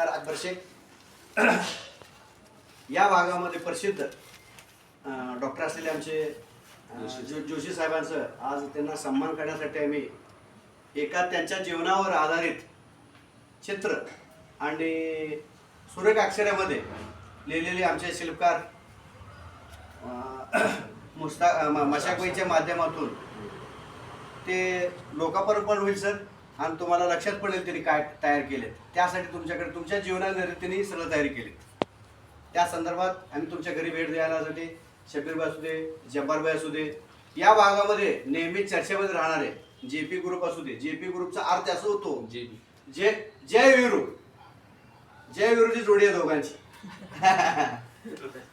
पत्रकार अकबर शेख. या भागामध्ये प्रसिद्ध डॉक्टर असलेले आमचे जोशी साहेबांचं आज त्यांना सन्मान करण्यासाठी आम्ही एका त्यांच्या जीवनावर आधारित चित्र आणि सुरेख अक्षरामध्ये लिहिलेले आमचे शिल्पकार मुस्ता मशाकबाईच्या माध्यमातून ते लोकांपर्यंत पण होईल सर. आणि तुम्हाला लक्षात पडेल त्यांनी काय तयार केले. त्यासाठी तुमच्याकडे तुमच्या जीवनाने सगळं तयारी केली. त्या संदर्भात आम्ही तुमच्या घरी भेट द्यायलासाठी शबीरबाई असू दे जब्बारबाई असू दे या भागामध्ये नेहमी चर्चेमध्ये राहणारे जे पी ग्रुप असू दे जे पी ग्रुपचा अर्थ असं होतो जी जे जय विरू. जय विरूची जोडी आहे दोघांची.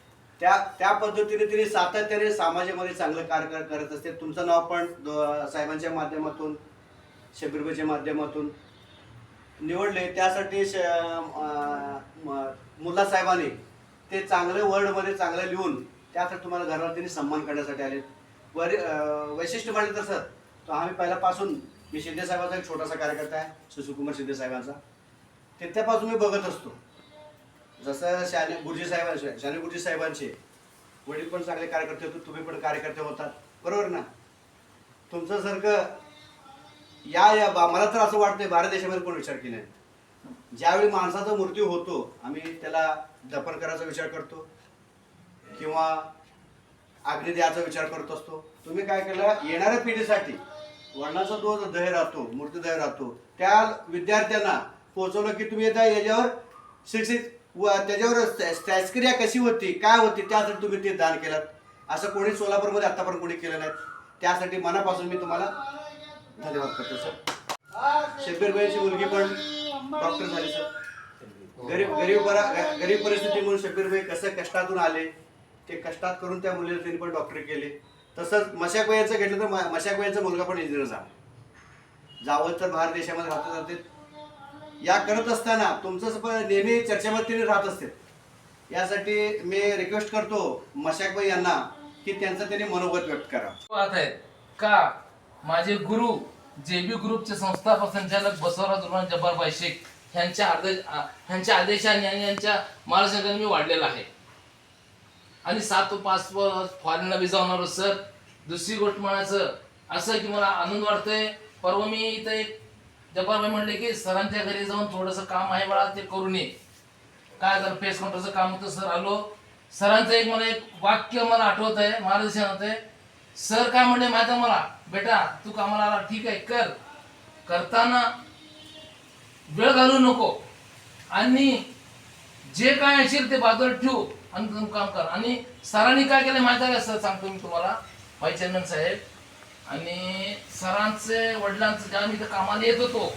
त्या त्या पद्धतीने तिने सातत्याने समाजामध्ये चांगलं कार्य कर- करत असते. तुमचं नाव पण साहेबांच्या माध्यमातून शबीरबाईच्या माध्यमातून निवडले. त्यासाठी श- अं, मुल्ला साहेबांनी ते चांगले वर्डमध्ये चांगलं लिहून त्यासाठी तुम्हाला घरावर त्यांनी सन्मान करण्यासाठी आले. वर वैशिष्ट्य वैशिष्ट्य तसं तर तो आम्ही पहिल्यापासून मी शिंदे साहेबांचा एक छोटासा कार्यकर्ता आहे सुशीलकुमार शिंदे साहेबांचा. तिथल्यापासून मी बघत असतो. जसं शाने गुरुजी साहेब शाने गुरुजी साहेबांचे वडील पण चांगले कार्यकर्ते होते तुम्ही पण कार्यकर्ते होतात. बरोबर ना? तुमचं सारखं या या बा- मला तर असं वाटतंय भारत देशामध्ये कोण विचार केला नाही ज्यावेळी माणसाचा मृत्यू होतो आम्ही त्याला दफन करायचा विचार करतो किंवा अग्नी द्यायचा विचार करत असतो. तुम्ही काय केलं? येणाऱ्या पिढीसाठी वर्णाचा जो दह राहतो मृत्यूदय राहतो. त्या विद्यार्थ्यांना पोहोचवलं की तुम्ही आता याच्यावर शिक्षित व त्याच्यावर शासक्रिया कशी होती काय होती त्यासाठी तुम्ही ते दान केलं. असं कोणी सोलापूरमध्ये आतापर्यंत कोणी केलं नाही. त्यासाठी मनापासून मी तुम्हाला धन्यवाद करतो सर. शब्बीरबाईची मुलगी पण डॉक्टर झाली सर. गरीब गरीब परा- गरीब परिस्थितीमुळे शब्बीरबाई कसं कष्टातून आले ते कष्टात करून त्या मुलीला त्यांनी पण डॉक्टर केले. तसंच मशाकबाईचं घेतलं तर मशाकबाईचा मुलगा पण इंजिनियर झाला. जावं तर बाहेर देशामध्ये राहत जाते. या करत असताना तुमचं पण नेहमी चर्चेमध्ये तिने राहत असते. यासाठी मी रिक्वेस्ट करतो मशाकबाई यांना की त्यांचं त्यांनी मनोगत व्यक्त करा. आहेत का? माझे गुरु जेबी ग्रुपचे संस्थापक संचालक बसवराज रुमान जब्बारभाई शेख ह्यांच्या आदेश ह्यांच्या आदेशाने आणि यांच्या मार्गदर्शनाने मी वाढलेला आहे. आणि सात पाच फॉरेनला बी जाऊन सर दुसरी गोष्ट म्हणायचं असं की मला आनंद वाटतोय. परवा मी इथं एक जब्बारबाई म्हणले की सरांच्या घरी जाऊन थोडंसं काम आहे बाळा ते करू नये काय तर फेस काउंटरचं काम होतं सर आलो. सरांचं एक मला एक वाक्य मला आठवत आहे मार्गदर्शन होत आहे सर काय म्हणले माहिती आहे मला? बेटा तू कामाला आला ठीक आहे कर. करताना वेळ घालू नको. आणि जे काय असेल ते बाजूला ठेवू आणि तुम्ही काम कर. आणि सरांनी काय केलं माहिती आहे का सर? सांगतो मी तुम्हाला. भाई चंदन साहेब. आणि सरांचे वडिलांचं जेव्हा मी इथं कामाला येत होतो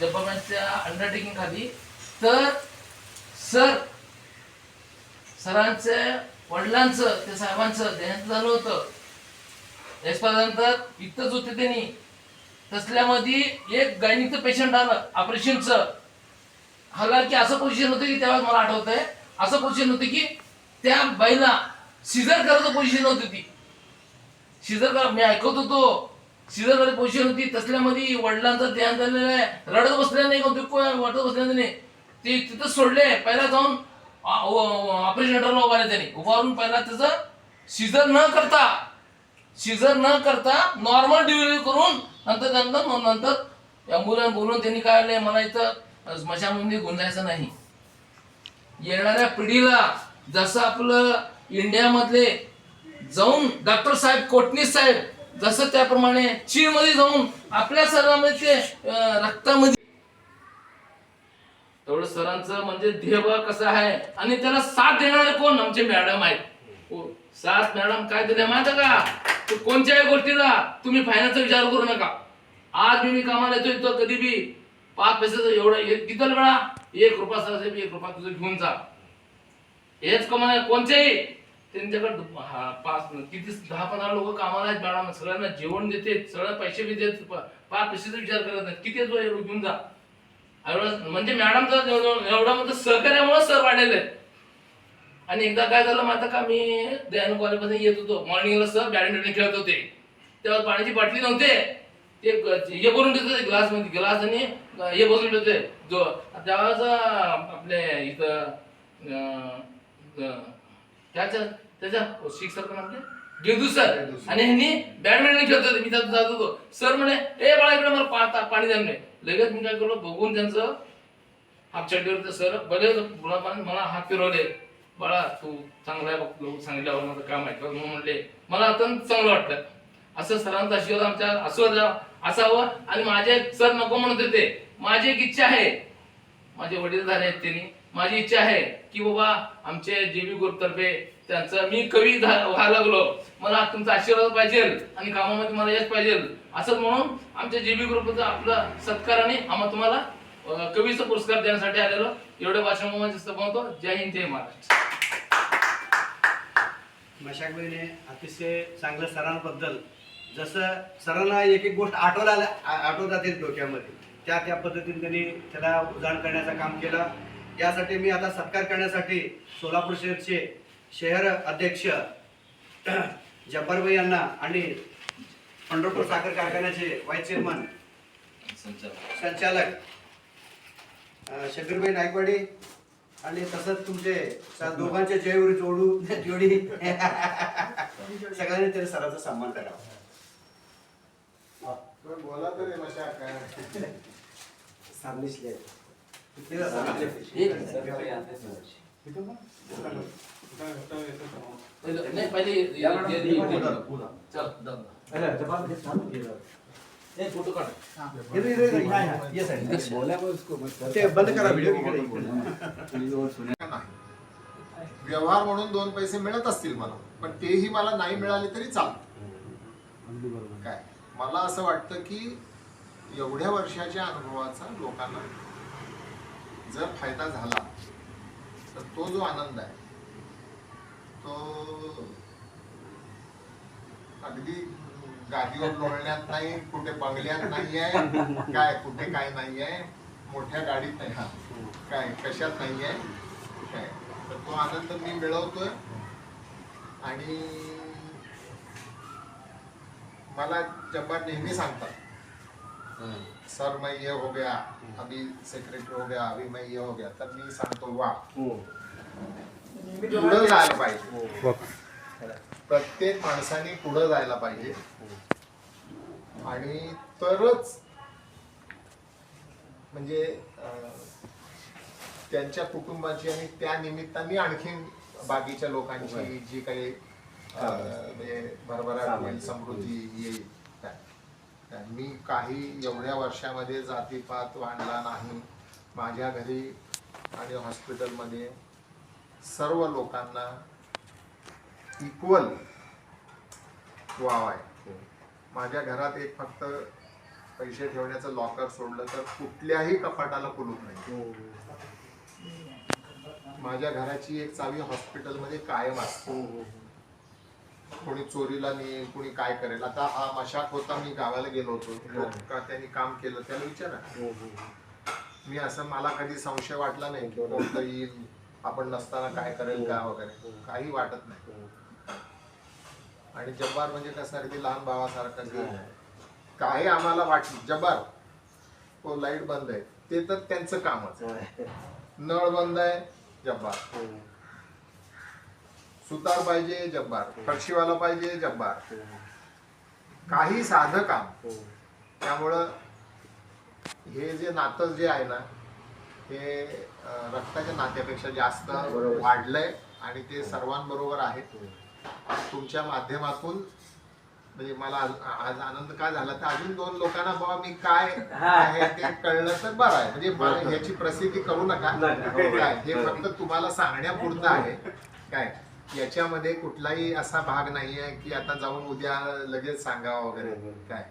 जब्बाबांच्या अंडरटेकिंग खाली तर सर सरांचं वडिलांचं त्या साहेबांचं देण्यात झालं होतं याच्यानंतर इथंच होते त्यांनी. तसल्यामध्ये एक गायनिकचं पेशंट आलं ऑपरेशनचं हालाकी असं पोझिशन होतं की तेव्हा मला आठवत आहे असं पोझिशन होतं की त्या बाईला सिझर करायचं पोझिशन होती ती. सिझर करा मी ऐकत होतो. सिझर करायची पोझिशन होती. तसल्यामध्ये वडिलांचं ध्यान झालेलं आहे. रडत बसल्या नाही कोणते वाटत बसल्या नाही. ते तिथं सोडले. पहिला जाऊन ऑपरेशन थिएटरला उभारले त्यांनी. उभारून पहिला त्याचं सिझर न करता सिझर न करता नॉर्मल डिलिव्हरी करून नंतर नंतर नंतर ॲम्ब्युलन्स बोलून त्यांनी काय आले म्हणायचं इथं स्मशानभूमी नाही. येणाऱ्या पिढीला जसं आपलं इंडियामधले जाऊन डॉक्टर साहेब कोटणीस साहेब जसं त्याप्रमाणे चीनमध्ये जाऊन आपल्या शरीरामध्ये ते रक्तामध्ये तेवढं सरांचं म्हणजे ध्येय कसं आहे. आणि त्याला साथ देणारे कोण? आमचे मॅडम आहेत. सास मॅडम काय दिले माहिती आहे का? तू कोणत्याही गोष्टीला तुम्ही फायनाचा विचार करू नका. आज मी मी कामाला येतोय तो कधी बी पाच पैशाचं एवढं एक किती वेळा? एक रुपया सरासरी एक रुपया तुझं घेऊन जा. हेच कमाल कोणत्याही? त्यांच्याकडे पाच किती दहा पंधरा लोक कामाला आहेत मॅडम सगळ्यांना जेवण देते सगळं पैसे बी देत पाच पैशाचा विचार करत नाही. किती जो एवढं घेऊन जा? म्हणजे मॅडमचा एवढा म्हणजे सहकार्यामुळे सर वाढलेले आहेत. आणि एकदा काय झालं माहिती का? मी दयानंद कॉलेजमध्ये येत होतो. मॉर्निंगला सर बॅडमिंटन खेळत होते. तेव्हा पाण्याची बाटली नव्हते. ते हे बनवून देतो ग्लासमध्ये ग्लास आणि हे बनवून देते जो त्यावेळेस आपले इथं त्याच्या त्याच्या शिक्षक काय? गेदू सर आणि ह्यांनी बॅडमिंटन खेळत होते. मी त्यात जात होतो. सर म्हणे ए बाळा इकडे मला पा- पाणी द्या म्हणे. लगेच मी काय केलं बघून त्यांचं हाफ चड्डीवर सर बरे मला मला हात फिरवले. बाळा तू चांगला आहे बघतो सांगितल्यावर माझं काम आहे. तर मग म्हणले मला अत्यंत चांगलं वाटलं. असं सरांचा आशीर्वाद आमच्या आशीर्वाद असावं आणि माझे सर नको म्हणत होते. माझी एक इच्छा आहे. माझे वडील झाले आहेत त्यांनी. माझी इच्छा आहे की बाबा आमचे जेबी ग्रुप गुरुतर्फे त्यांचं मी कवी व्हायला लागलो. मला तुमचा आशीर्वाद पाहिजे आणि कामामध्ये मला यश पाहिजे. असं म्हणून आमच्या जे बी ग्रुपचा आपला सत्काराने आम्हाला तुम्हाला कवीचा पुरस्कार देण्यासाठी आलेलो. एवढ्या भाषणामध्ये संपवतो जय हिंद जय महाराष्ट्र. मशाकबाईने अतिशय चांगलं सरांबद्दल जसं सरांना एक एक गोष्ट आठवला आठवतात डोक्यामध्ये. त्या त्या पद्धतीने त्यांनी त्याला उजाण करण्याचं काम केलं. यासाठी मी आता सत्कार करण्यासाठी सोलापूर शहरचे शहर अध्यक्ष जब्बारबाई यांना आणि पंढरपूर साखर कारखान्याचे व्हाईस चेअरमन संचालक अं, शबीरबाई नायकवाडी आणि तसंच तुमचे दोघांचे जयवरी जोडू जोडी. सगळ्यांनी तरी सरांचा सन्मान करावा. बोला तरी मशा काय. नाही पहिले ये- व्यवहार म्हणून दोन पैसे मिळत असतील मला पण तेही मला नाही मिळाले तरी चालत. काय? मला असं वाटतं की एवढ्या वर्षाच्या अनुभवाचा लोकांना जर फायदा झाला तर तो जो आनंद आहे तो अगदी गादीवर लोळण्यात नाही कुठे बंगल्यात नाही आहे काय कुठे काय नाही आहे मोठ्या गाडीत नाही हा काय कशात नाही आहे काय. तर तो आनंद मी मिळवतोय. आणि मला जब्बार नेहमी सांगतात सर मैं ये हो गया अभी सेक्रेटरी हो गया अभी मैं ये हो गया. तर मी सांगतो वा पुढं जायला पाहिजे. प्रत्येक माणसाने पुढं जायला पाहिजे. आणि तरच म्हणजे त्यांच्या कुटुंबाची आणि त्या निमित्ताने आणखीन बाकीच्या लोकांची जी काही म्हणजे भरभराट होईल समृद्धी येईल. मी काही एवढ्या वर्षामध्ये जातीपात वाढला नाही. माझ्या घरी आणि हॉस्पिटलमध्ये सर्व लोकांना इक्वल वाव आहे. माझ्या घरात एक फक्त पैसे ठेवण्याचं लॉकर सोडलं तर कुठल्याही कपाटाला कुलूप नाही. माझ्या घराची एक चावी हॉस्पिटलमध्ये कायम असते. कोणी चोरीला नेईल कोणी काय करेल. आता हा मशाक होता मी गावाला गेलो होतो. का त्यांनी काम केलं त्याला विचारा. मी असं मला कधी संशय वाटला नाही की कोणतं येईल आपण नसताना काय करेल का वगैरे. काही वाटत नाही. आणि जब्बार म्हणजे कसं अगदी लहान भावासारखं काही आम्हाला वाटलं जब्बार तो लाइट बंद आहे. ते तर त्यांचं कामच. नळ बंद आहे जब्बार. सुतार पाहिजे जब्बार. फरशीवाला पाहिजे जब्बार. काही साधं काम. त्यामुळं हे जे नातं जे आहे ना हे रक्ताच्या नात्यापेक्षा जास्त वाढलंय आणि ते सर्वांबरोबर आहे तुमच्या माध्यमातून म्हणजे मला आज आनंद काय झाला? तर अजून दोन लोकांना बाबा मी काय आहे ते कळलं तर बरं आहे. म्हणजे मला ह्याची प्रसिद्धी करू नका. काय हे फक्त तुम्हाला सांगण्यापुरतं आहे. काय? याच्यामध्ये कुठलाही असा भाग नाही आहे की आता जाऊन उद्या लगेच सांगावं वगैरे. काय?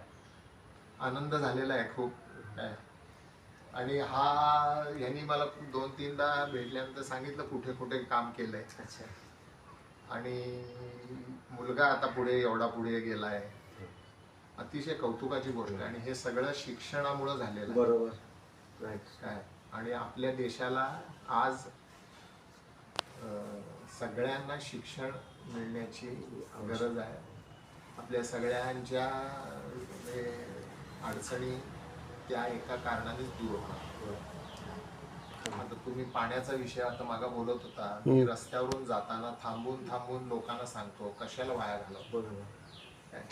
आनंद झालेला आहे खूप. काय? आणि हा ह्यांनी मला दोन तीनदा भेटल्यानंतर सांगितलं कुठे कुठे काम केलंय. आणि मुलगा आता पुढे एवढा पुढे गेलाय. अतिशय कौतुकाची गोष्ट आहे. आणि हे सगळं शिक्षणामुळे झालेलं आहे. बरोबर. काय? आणि आपल्या देशाला आज अं, सगळ्यांना शिक्षण मिळण्याची गरज आहे. आपल्या सगळ्यांच्या अडचणी त्या एका कारणानेच दूर होणार. आता तुम्ही पाण्याचा विषय आता मागा बोलत होता मी रस्त्यावरून जाताना थांबून थांबून लोकांना सांगतो कशाला वाया घालव काय?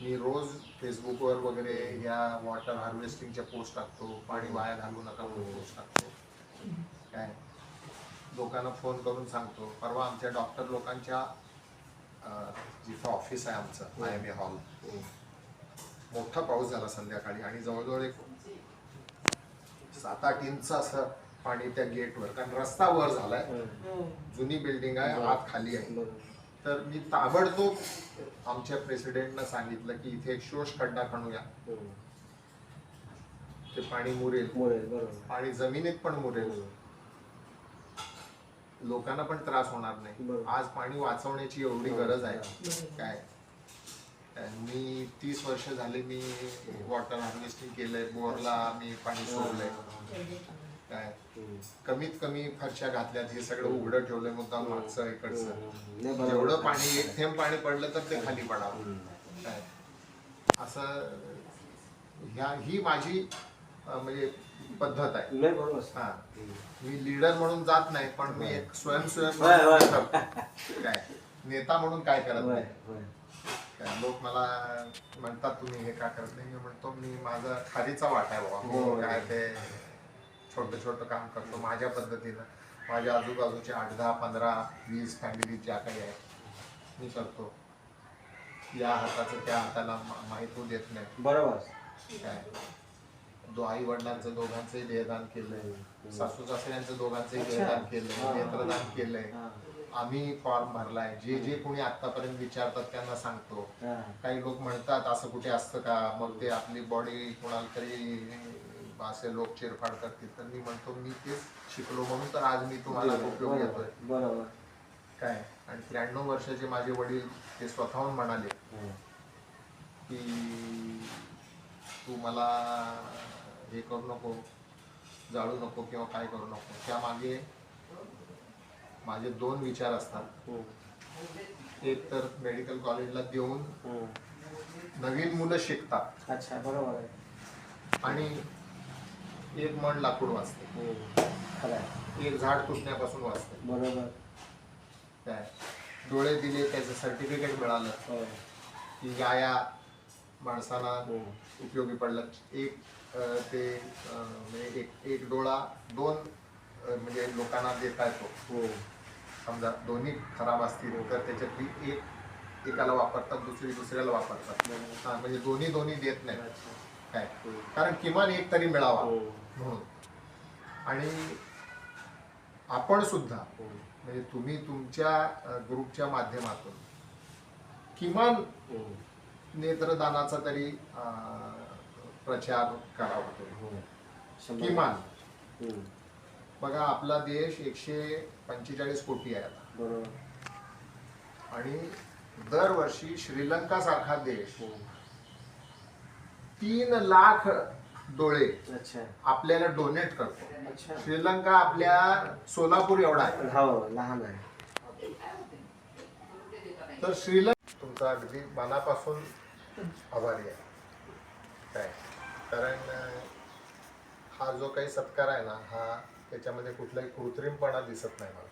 मी रोज फेसबुकवर वगैरे या वॉटर हार्वेस्टिंगच्या पोस्ट टाकतो पाणी वाया घालू नका म्हणून पोस्ट टाकतो. काय? लोकांना फोन करून सांगतो परवा आमच्या डॉक्टर लोकांच्या जिथं ऑफिस आहे आमचं आय एम ए हॉल मोठा पाऊस झाला संध्याकाळी आणि जवळजवळ एक सात आठ इंच असं पाणी त्या गेटवर कारण रस्ता वर झालाय. जुनी बिल्डिंग आहे आत खाली आहे. तर मी ताबडतोब आमच्या प्रेसिडेंटनं सांगितलं की इथे एक शोष खड्डा खणूया. ते पाणी मुरेल. पाणी जमिनीत पण मुरेल. लोकांना पण त्रास होणार नाही. आज पाणी वाचवण्याची एवढी गरज आहे. काय, मी तीस वर्ष झाले मी वॉटर हार्वेस्टिंग केलंय बोरला मी पाणी सोडलंय. काय? कमीत कमी फरच्या घातल्यात हे सगळं उघडं ठेवलंय मुद्दाम मागचं इकडचं. जेवढं पाणी एक थेंब पाणी पडलं तर ते खाली पडावं. काय? असं ह्या ही माझी म्हणजे पद्धत आहे. हा. मी लीडर म्हणून जात नाही पण मी एक स्वयंसेवक करतो. काय? नेता म्हणून काय करत नाही. लोक मला म्हणतात तुम्ही हे का करत नाही? मी म्हणतो मी माझा खारीचा वाटा आहे बाबा. हो. मी काय ते छोटं छोटं काम करतो माझ्या पद्धतीनं. माझ्या आजूबाजूच्या आठ दहा पंधरा वीस फॅमिली ज्या काही आहेत मी करतो. या हाताचं त्या हाताला माहीत होऊ देत नाही. बरोबर. काय? दो आई वडिलांचं दोघांचंही देहदान केलंय. सासू सासऱ्यांचं दोघांचंही. देहदान केलंय हा. नेत्रदान केलंय. हा, आम्ही फॉर्म भरलाय. जे जे कोणी आतापर्यंत विचारतात त्यांना सांगतो. काही लोक म्हणतात असं कुठे असतं का? मग ते आपली बॉडी कोणाला तरी असे लोक चिरफाड करतील. तर मी म्हणतो मी तेच शिकलो म्हणून तर आज मी तुम्हाला उपयोग येतोय बरोबर. काय? आणि त्र्याण्णव वर्षाचे माझे वडील ते स्वतःहून म्हणाले. की तू मला हे करू नको जाळू नको किंवा काय करू नको. त्यामागे माझे दोन विचार असतात. हम्म, एक तर मेडिकल कॉलेजला देऊन हम्म. नवीन मुलं शिकतात. अच्छा बरोबर आहे. आणि एक मन लाकूड वाचते आहे. एक झाड तुटण्यापासून वाचते बरोबर. काय? डोळे दिले त्याचं सर्टिफिकेट मिळालं. की या या माणसाला. उपयोगी पडलं. एक ते म्हणजे एक एक डोळा दोन म्हणजे लोकांना देता येतो. समजा दोन्ही खराब असतील तर त्याच्यातली एक एकाला वापरतात दुसरी दुसऱ्याला वापरतात. हा म्हणजे दोन्ही दोन्ही देत नाही. काय हम्म. कारण किमान एक तरी मिळावा हम्म. म्हणून आणि आपण सुद्धा हम्म. म्हणजे तुम्ही तुमच्या ग्रुपच्या माध्यमातून किमान. नेत्रदानाचा तरी प्रचार करावा. किमान. बघा आपला देश एकशे पंचेचाळीस कोटी आहे आता. बरोबर. आणि दरवर्षी श्रीलंका सारखा देश हम्म. तीन लाख डोळे अच्छा. आपल्याला डोनेट करतो. अच्छा. श्रीलंका आपल्या सोलापूर एवढा आहे. हो लहान आहे. तर श्रीलंका तुमचा अगदी मनापासून आभारी आहे. काय? कारण अं, हा जो काही सत्कार आहे ना हा त्याच्यामध्ये कुठलाही कृत्रिमपणा दिसत नाही मला?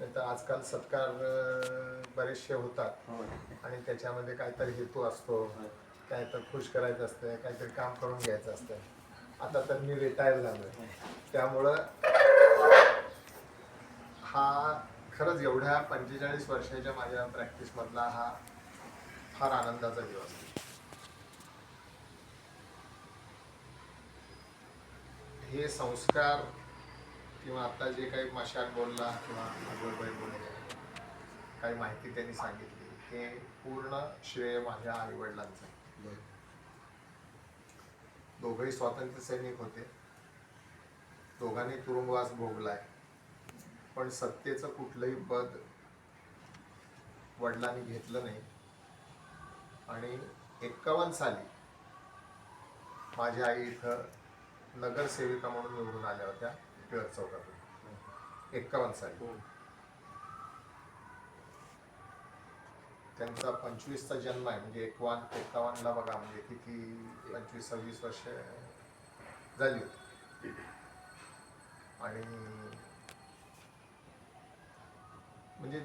नाही तर आजकाल सत्कार बरेचसे होतात. आणि त्याच्यामध्ये काहीतरी हेतू असतो. काहीतरी खुश करायचं असतं काहीतरी काम करून घ्यायचं असतं. आता तर मी रिटायर झालोय. त्यामुळं हा खरंच एवढ्या पंचेचाळीस वर्षाच्या माझ्या प्रॅक्टिस मधला हा फार आनंदाचा दिवस. हे संस्कार किंवा आता जे काही मशाक बोलला किंवा अगोदर बोलले काही माहिती त्यांनी सांगितली हे पूर्ण श्रेय माझ्या आई वडिलांचं आहे. दोघंही स्वातंत्र्य सैनिक होते. दोघांनी तुरुंगवास भोगलाय. पण सत्तेचं कुठलंही पद वडिलांनी घेतलं नाही. आणि एक्कावन्न साली माझी आई इथं नगरसेविका म्हणून निवडून आल्या होत्या टिळक चौकातून. एक्कावन्न साली. हम्म. त्यांचा पंचवीसचा जन्म आहे म्हणजे एकवान एकावन्नला बघा म्हणजे किती पंचवीस सव्वीस वर्ष झाली होती. आणि म्हणजे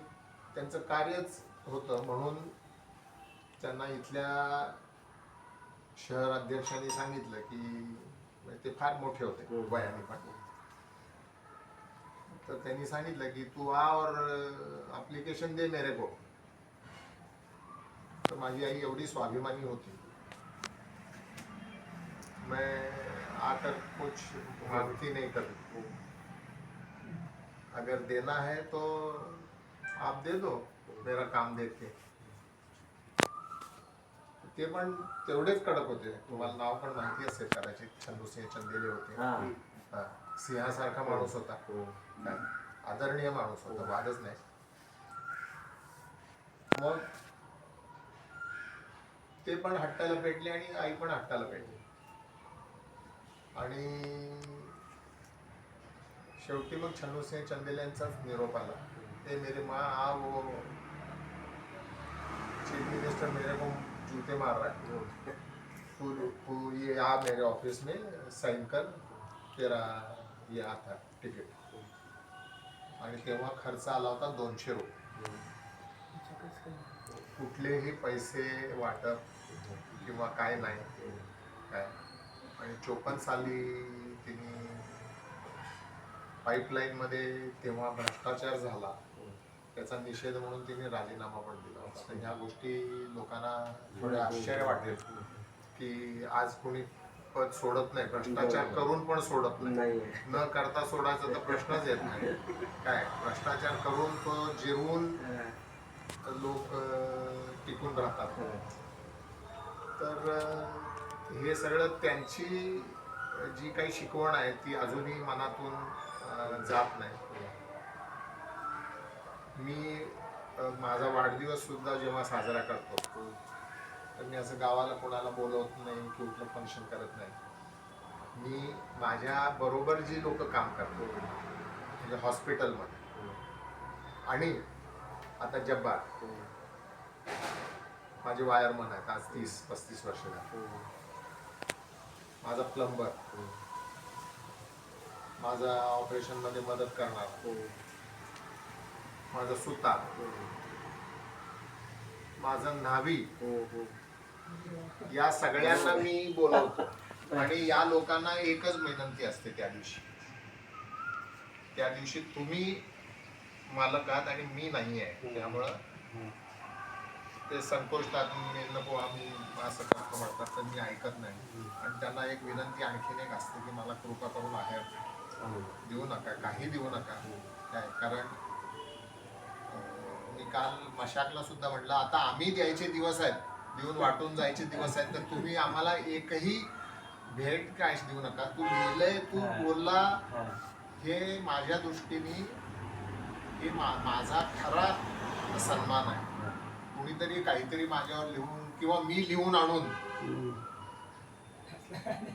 त्यांचं कार्यच होतं म्हणून त्यांना इथल्या शहर अध्यक्षांनी सांगितलं की म्हणजे ते फार मोठे होते वयाने पण. तर त्यांनी सांगितलं की तू आ और अप्लिकेशन दे मेरे को. तर माझी आई एवढी स्वाभिमानी होती. मैं आकर कुछ मांगती नहीं करती अगर देना है तो आप दे दो मेरा काम देख के ते पण तेवढेच कडक होते. तुम्हाला नाव पण माहिती असेल कदाचित चंदूसिंह चंदेले होते. हा. हा, सिंहासारखा माणूस होता. काय? आदरणीय माणूस होता वादच नाही. मग ते पण हट्टाला पेटले आणि आई पण हट्टाला पेटली. आणि शेवटी मग छन्नूसिंह चंदेल यांचाच निरोप आला. ते मेरे माँ आ वो चीफ मिनिस्टर मेरे को जूते मार रहा है। तू ये आ मेरे ऑफिस में साइन कर तेरा ये आता तिकीट आणि तेव्हा खर्च आला होता दोनशे रुपये. कुठलेही पैसे वाटप किंवा काय नाही. काय? आणि चोपन्न साली तिने पाईपलाईनमध्ये तेव्हा भ्रष्टाचार झाला. त्याचा निषेध म्हणून तिने राजीनामा पण दिला होता. तर ह्या गोष्टी लोकांना थोडे आश्चर्य वाटेल की आज कोणी पद सोडत नाही भ्रष्टाचार करून पण सोडत नाही. न करता सोडायचा तर प्रश्नच येत नाही. काय? भ्रष्टाचार करून तो जिरवून लोक टिकून राहतात. तर हे सगळं त्यांची जी काही शिकवण आहे ती अजूनही मनातून जात नाही. मी माझा वाढदिवस सुद्धा जेव्हा साजरा करतो तर मी असं गावाला कोणाला बोलवत नाही की कुठलं फंक्शन करत नाही. मी माझ्या बरोबर जी लोक काम करतो म्हणजे हॉस्पिटलमध्ये आणि आता जब्बार माझे वायरमन आहेत आज तीस पस्तीस वर्ष माझा प्लंबर माझा ऑपरेशनमध्ये मदत करणार. माझा सुतार माझा न्हावी. या सगळ्यांना मी बोलवतो. आणि या लोकांना एकच विनंती असते त्या दिवशी. त्या दिवशी तुम्ही मालक आहात आणि मी नाही आहे. त्यामुळं ते संकोचतात मी नको आम्ही असं करतो म्हणतात तर मी ऐकत नाही. आणि त्यांना एक विनंती आणखीन एक असते की मला कृपा करून आहे देऊ नका काही देऊ नका. काय? कारण मी काल मशाकला सुद्धा म्हटलं आता आम्ही द्यायचे दिवस आहेत देऊन वाटून जायचे दिवस आहेत तर तुम्ही आम्हाला एकही भेट कॅश देऊ नका. तू लिहिलंय तू बोलला हे. माझ्या दृष्टीने हे मा- माझा खरा सन्मान आहे. कुणीतरी काहीतरी माझ्यावर लिहून किंवा मी लिहून आणून.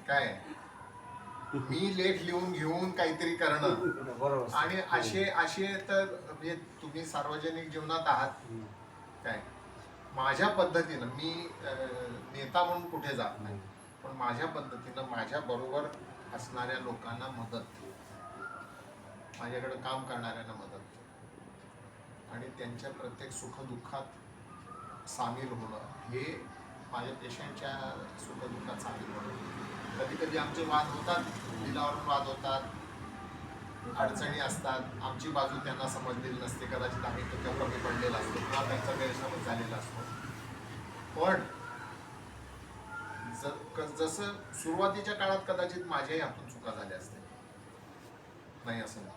काय? मी लेख लिहून घेऊन काहीतरी करणं. बरोबर. आणि असे असे तर म्हणजे तुम्ही सार्वजनिक जीवनात आहात. काय? माझ्या पद्धतीनं मी अं, नेता म्हणून कुठे जात नाही. पण माझ्या पद्धतीनं माझ्या बरोबर असणाऱ्या लोकांना मदत. माझ्याकडे काम करणाऱ्यांना मदत. आणि त्यांच्या प्रत्येक सुखदुःखात सामील होणं हे माझ्या पेशंटच्या सुखदुःखात सामील होणं. कधी कधी आमचे वाद होतात दिलावरून वाद होतात अडचणी असतात. आमची बाजू त्यांना समजलेली नसते कदाचित आम्ही तो कमी पडलेला असतो किंवा त्यांचा गैरसमज झालेला असतो. पण जसं सुरुवातीच्या काळात कदाचित माझ्याही हातून चुका झाल्या असतील नाही असं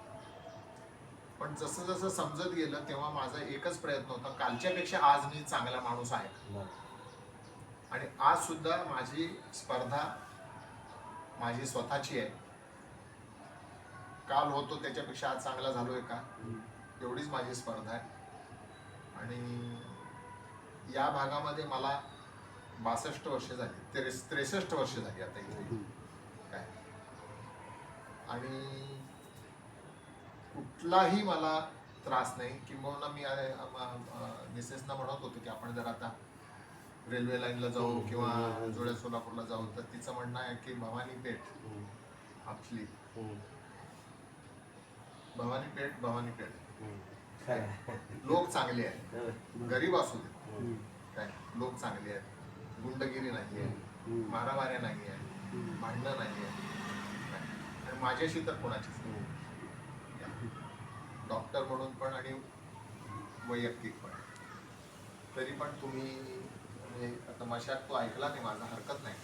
पण जसं जसं समजत गेलं तेव्हा माझा एकच प्रयत्न होता कालच्यापेक्षा आज मी चांगला माणूस आहे. आणि आज सुद्धा माझी स्पर्धा माझी स्वतःची आहे. काल होतो त्याच्यापेक्षा आज चांगला झालोय का? एवढीच माझी स्पर्धा आहे. आणि या भागामध्ये मला बासष्ट वर्ष झाली. त्रेस त्रेसष्ट वर्ष झाली आता इथे. काय? आणि कुठलाही मला त्रास नाही. किंबहुना मी मिसेसना म्हणत होतो की आपण जर आता रेल्वे लाईनला जाऊ किंवा जुळ्या सोलापूरला जाऊ तर तिचं म्हणणं आहे की भवानी पेठ. आपली. भवानी पेठ भवानी पेठ. लोक चांगले आहेत. गरीब असू दे. काय? लोक चांगले आहेत. गुंडगिरी नाही आहे. मारामाऱ्या नाही आहे. भांडणं नाही आहे माझ्याशी तर कोणाचीच. डॉक्टर म्हणून पण आणि वैयक्तिक पण. तरी पण तुम्ही म्हणजे आता मशात तो ऐकला नाही माझा हरकत नाही.